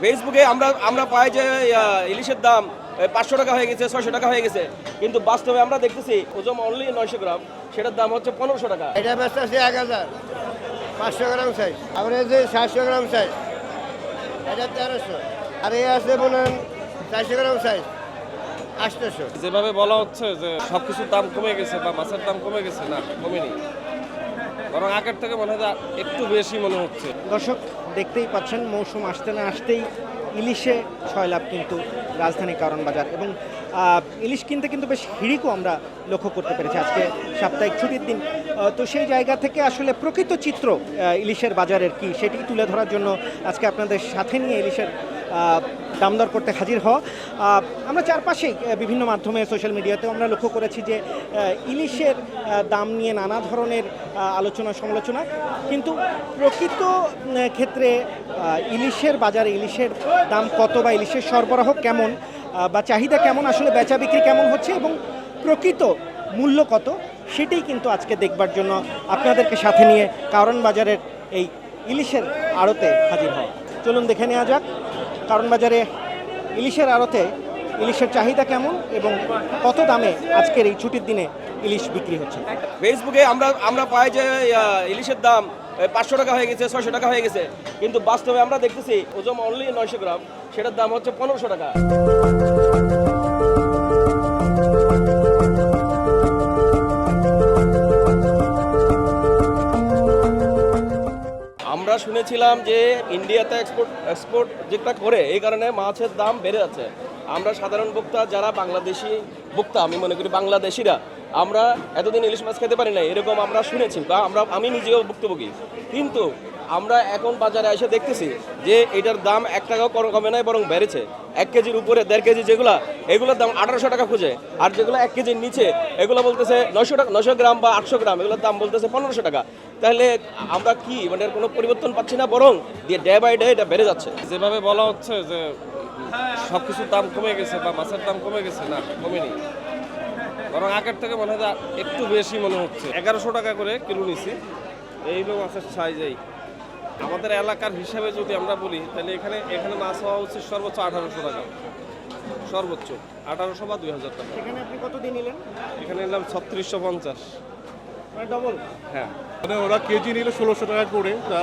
ফেসবুকে আমরা আমরা পাই যে ইলিশের দাম পাঁচশো টাকা হয়ে গেছে ছয়শো টাকা হয়ে গেছে। কিন্তু বাস্তবে আমরা দেখতেছি ওজন অনলি নয়শো গ্রাম সেটার দাম হচ্ছে পনেরোশো টাকা। এটা ব্যস্ত আছে এক হাজার পাঁচশো গ্রাম সাইজ আবার এই যে সাতশো গ্রাম সাইজ এটা তেরোশো। আর এই আছে বলেন চারশো গ্রাম সাইজ আটশোশো। যেভাবে বলা হচ্ছে যে সব কিছুর দাম কমে গেছে বা মাছের দাম কমে গেছে না কমেনি। বরং আগের থেকে মনে হয় একটু বেশি মনে হচ্ছে। দর্শক দেখতেই পাচ্ছেন, মৌসুম আসতে না আসতেই ইলিশে ছয় লাভ কিন্তু রাজধানী কারণ বাজার এবং ইলিশ কিনতে কিন্তু বেশ হিড়িকও আমরা লক্ষ্য করতে পেরেছি আজকে সাপ্তাহিক ছুটির দিন। তো সেই জায়গা থেকে আসলে প্রকৃত চিত্র ইলিশের বাজারের কি, সেটি তুলে ধরার জন্য আজকে আপনাদের সাথে নিয়ে ইলিশের আহ, দাম করতে হাজির হওয়া আমরা চারপাশেই বিভিন্ন মাধ্যমে সোশ্যাল মিডিয়াতেও আমরা লক্ষ্য করেছি যে ইলিশের দাম নিয়ে নানা ধরনের আলোচনা সমালোচনা। কিন্তু প্রকৃত ক্ষেত্রে ইলিশের বাজারে ইলিশের দাম কত বা ইলিশের সরবরাহ কেমন বা চাহিদা কেমন আসলে বেচা বিক্রি কেমন হচ্ছে এবং প্রকৃত মূল্য কত সেটাই কিন্তু আজকে দেখবার জন্য আপনাদেরকে সাথে নিয়ে কারণ বাজারের এই ইলিশের আড়তে হাজির হয় চলুন দেখে নেওয়া যাক। কারণ বাজারে ইলিশের আড়তে ইলিশের চাহিদা কেমন এবং কত দামে আজকের এই ছুটির দিনে ইলিশ বিক্রি হচ্ছে? ফেসবুকে আমরা আমরা পাই যে ইলিশের দাম পাঁচশো টাকা হয়ে গেছে, ছয়শো টাকা হয়ে গেছে। কিন্তু বাস্তবে আমরা দেখতেছি ওজন অনলি নয়শো গ্রাম, সেটার দাম হচ্ছে পনেরোশো টাকা। শুনেছিলাম যে ইন্ডিয়াতে এক্সপোর্ট এক্সপোর্ট যেটা করে, এই কারণে মাছের দাম বেড়ে যাচ্ছে। আমরা সাধারণ ভোক্তা, যারা বাংলাদেশি ভোক্তা, আমি মনে করি বাংলাদেশিরা, আমরা এতদিন ইলিশ মাছ খেতে পারি না এরকম আমরা শুনেছি বা আমরা, আমি নিজেও ভুক্তভোগী। কিন্তু আমরা এখন বাজারে এসে দেখতেছি যে এটার দাম এক টাকাও কম- নাই, বরং বেড়েছে। এক কেজির উপরে দেড় কেজি যেগুলা, এগুলোর দাম আঠারোশো টাকা খুঁজে। আর যেগুলো এক কেজির নিচে, এগুলো বলতেছে নশো টাকা নশো গ্রাম বা আটশো গ্রাম, এগুলোর দাম বলতেছে পনেরোশো টাকা। তাহলে আমরা কি মানে কোনো পরিবর্তন পাচ্ছি না, বরং দিয়ে ডে বাই ডে এটা বেড়ে যাচ্ছে। যেভাবে বলা হচ্ছে যে সব কিছুর দাম কমে গেছে বা মাছের দাম কমে গেছে, না, কমেনি। বরং আগের থেকে মনে হয় একটু বেশি মনে হচ্ছে। এগারোশো টাকা করে কিলো নিছি। এই হলো মাছের সাইজেই আমাদের এলাকার হিসাবে যদি আমরা বলি তাহলে এখানে এখানে মাছ হওয়া উচিত সর্বোচ্চ আঠারোশো টাকা। সর্বোচ্চ আঠারোশো বা দুই হাজার টাকা। এখানে আপনি কত দিন নিলেন এখানে নিলাম ছত্রিশশো পঞ্চাশ। মানে ডবল হ্যাঁ। মানে ওরা কেজি নিল ষোলোশো টাকা করে তা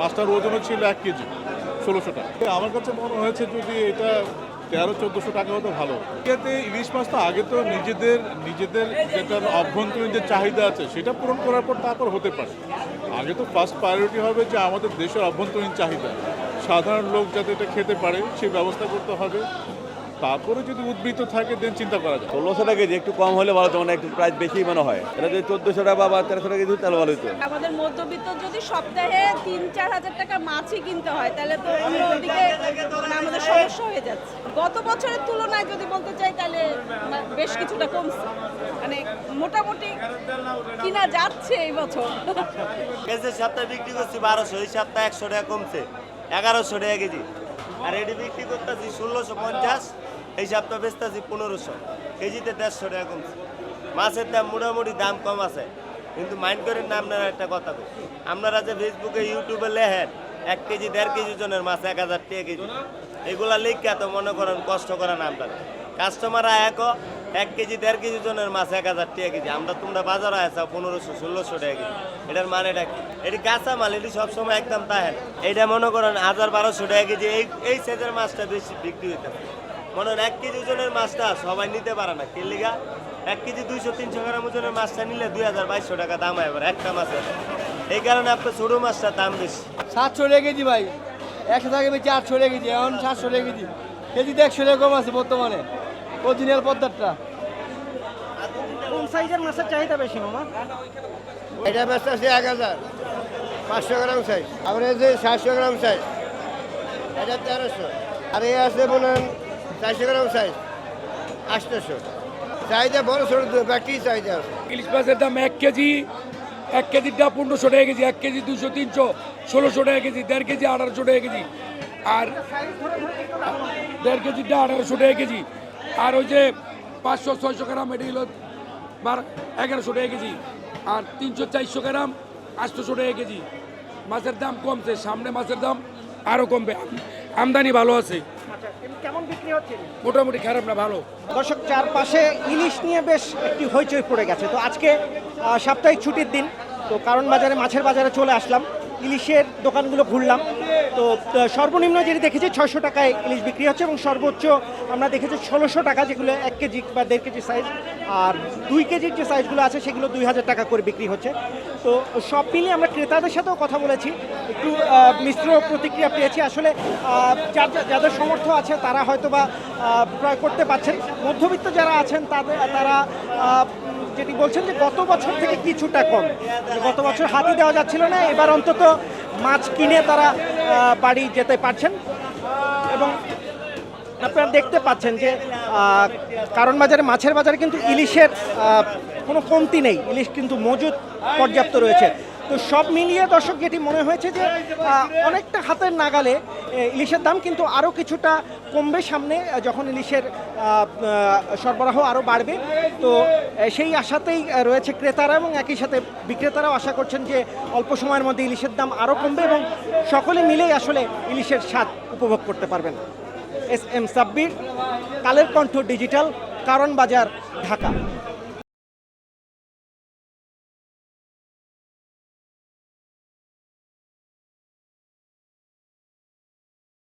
মাছটার ওজনও ছিল এক কেজি ষোলোশো টাকা। আমার কাছে মনে হয়েছে যদি এটা তেরো চোদ্দোশো টাকা হতো ভালো। এতে ইলিশ মাছ তো আগে তো নিজেদের নিজেদের যেটা অভ্যন্তরীণ যে চাহিদা আছে সেটা পূরণ করার পর তারপর হতে পারে। আগে তো ফার্স্ট প্রায়োরিটি হবে যে আমাদের দেশের অভ্যন্তরীণ চাহিদা। সাধারণ লোক যাতে এটা খেতে পারে সেই ব্যবস্থা করতে হবে। তারপরে যদি উদ্বৃত্ত থাকে দেন চিন্তা করা যায় ষোলোশো টাকা কেজি একটু কম হলে ভালো তো মানে একটু প্রাইস বেশি মনে হয়। এটা যদি চোদ্দশো টাকা বা তেরোশো টাকা কেজি তাহলে ভালো হতো। আমাদের মধ্যবিত্ত যদি সপ্তাহে তিন চার হাজার টাকা মাছই কিনতে হয় তাহলে তো অন্যদিকে মানে হয়ে যাচ্ছে। গত বছরের তুলনায় যদি বলতে চাই, তাহলে বেশ কিছুটা কমছে। মানে মোটামুটি কিনা যাচ্ছে এই বছর। গেছে সপ্তাহে বিক্রি করছি বারোশো, এই সপ্তাহে একশো টাকা কমছে, এগারোশো টাকা কেজি। আর এটি বিক্রি করতেছি ষোলোশো পঞ্চাশ, এই সপ্তাহে বেচতেছি পনেরোশো, কেজিতে দেড়শো টাকা কমছে। মাছের দাম মোটামুটি দাম কম আছে, কিন্তু মাইন্ড করেন না আপনারা একটা কথা কই। আপনারা যে ফেসবুকে ইউটিউবে লেহেন এক কেজি, দেড় কেজি জনের মাছ এক হাজার টাকা কেজি। এগুলা লিখা তো মনে করেন কষ্ট করেন আপনারা। কাস্টমার এক এক কেজি, দেড় কেজি জনের মাছ এক হাজার টাকা কেজি। আমরা তোমরা বাজারে আসা পনেরোশো, ষোলোশো টাকা কেজি। এটার মানেটা কি? এটি কাঁচা মাল, এটি সবসময় একদম তাহেন এইটা মনে করেন হাজার বারোশো টাকা কেজি। এই এই সাইজের মাছটা বেশি বিক্রি হইতে। মনে হয় এক কেজি ওজনের মাছটা সবাই নিতে পারে না। কে লিগা? এক কেজি দুইশো, তিনশো গ্রাম ওজনের মাছটা নিলে দুই হাজার বাইশশো টাকা দাম হয় একটা মাছের। এই কারণে আপনার ছোটো মাছটার দাম বেশি। সাতশো টাকা কেজি ভাই। একশো টাকা বেশি আটশো টাকা কেজি এখন সাতশো টাকা কেজি। কেজিতে একশো টাকা কম আছে বর্তমানে অরিজিনাল পদ্মারটা। কোন সাইজের মাছের চাহিদা বেশি মামা? এটা ব্যস্ত আছে এক হাজার পাঁচশো গ্রাম সাইজ আবার এই যে সাতশো গ্রাম সাইজ এটা তেরোশো আর এই আছে বলেন চারশো গ্রাম সাইজ আটশোশো। চাহিদা বড় ছোট ব্যাগটি চাহিদা আছে। ইলিশ মাছের দাম এক কেজি এক দাম পনেরোশো টাকা কেজি, এক কেজি দুশো তিনশো, ষোলোশো টাকা কেজি, দেড় কেজি, আঠারোশো টাকা কেজি। আর দেড় কেজিটা আঠারোশো টাকা কেজি। আর ওই যে পাঁচশো, ছয়শো গ্রাম, এটি হলো বার এগারোশো টাকা কেজি। আর তিনশো, চারশো গ্রাম, আটশোশো টাকা কেজি। মাছের দাম কমছে, সামনে মাছের দাম আরও কমবে। আমদানি ভালো আছে। কেমন বিক্রি হচ্ছে? মোটামুটি খারাপ না ভালো। দর্শক চারপাশে ইলিশ নিয়ে বেশ একটি হইচই পড়ে গেছে। তো আজকে সাপ্তাহিক ছুটির দিন। তো কারণ বাজারে মাছের বাজারে চলে আসলাম। ইলিশের দোকানগুলো ঘুরলাম। তো সর্বনিম্ন যেটি দেখেছি, ছয়শো টাকায় ইলিশ বিক্রি হচ্ছে এবং সর্বোচ্চ আমরা দেখেছি ষোলোশো টাকা, যেগুলো এক কেজি বা দেড় কেজি সাইজ আর দুই কেজির যে সাইজগুলো আছে, সেগুলো দুই হাজার টাকা করে বিক্রি হচ্ছে। তো সব মিলিয়ে আমরা ক্রেতাদের সাথেও কথা বলেছি। একটু মিশ্র প্রতিক্রিয়া পেয়েছি। আসলে যার যাদের সমর্থ আছে, তারা হয়তো বা ক্রয় করতে পারছেন। মধ্যবিত্ত যারা আছেন, তাদের, তারা যেটি বলছেন যে গত বছর থেকে কিছুটা কম। গত বছর হাতি দেওয়া যাচ্ছিল না, এবার অন্তত মাছ কিনে তারা বাড়ি যেতে পারছেন। এবং আপনারা দেখতে পাচ্ছেন যে কারণ বাজারে, মাছের বাজারে কিন্তু ইলিশের কোনো কমতি নেই। ইলিশ কিন্তু মজুদ পর্যাপ্ত রয়েছে। তো সব মিলিয়ে দর্শক যেটি মনে হয়েছে যে অনেকটা হাতের নাগালে ইলিশের দাম কিন্তু আরও কিছুটা কমবে সামনে যখন ইলিশের সরবরাহ আরও বাড়বে। তো সেই আশাতেই রয়েছে ক্রেতারা এবং একই সাথে বিক্রেতারাও আশা করছেন যে অল্প সময়ের মধ্যে ইলিশের দাম আরও কমবে এবং সকলে মিলেই আসলে ইলিশের স্বাদ উপভোগ করতে পারবেন। S M Sabbir, Kaler Kantho digital, কারণ বাজার, ঢাকা।